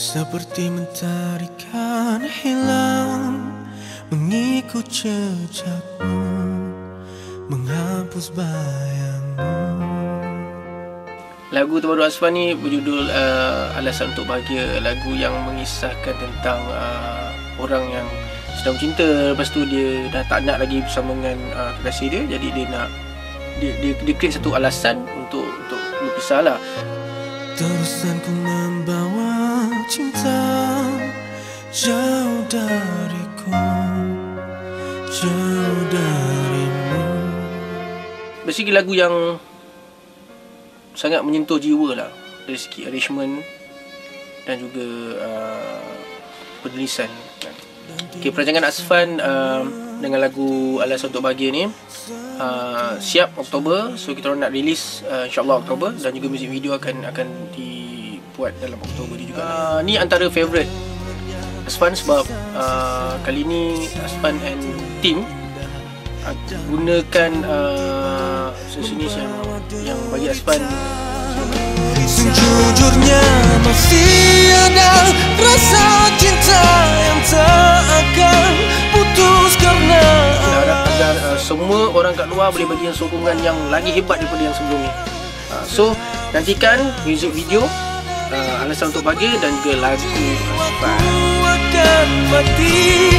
Seperti mentarikan hilang Mengikut jejakmu Menghapus bayangmu Lagu terbaru Asfan ni berjudul uh, Alasan Untuk Bahagia. Lagu yang mengisahkan tentang uh, orang yang sedang cinta. Lepas tu dia dah tak nak lagi bersama dengan uh, kekasih dia. Jadi dia nak dia, dia, dia create satu alasan untuk untuk berpisah lah. Terusan ku membawa cinta Jauh dariku Jauh darimu. Basically lagu yang sangat menyentuh jiwa lah. Dari segi arrangement dan juga uh, penulisan. Okay, perancangan Asfan uh, dengan lagu Alasan Untuk Bahagia ni. Uh, siap Oktober so kita nak release uh, insyaallah Oktober dan juga music video akan akan dibuat dalam Oktober ni juga. Uh, ni antara favorite Asfan sebab uh, kali ni Asfan and team uh, gunakan uh, sejenis yang yang bagi Asfan. Sejujurnya masih semua orang kat luar boleh bagi sokongan yang lagi hebat daripada yang sebelum ni. Uh, so nantikan music video uh, alasan untuk bahagia dan juga lagu. Mati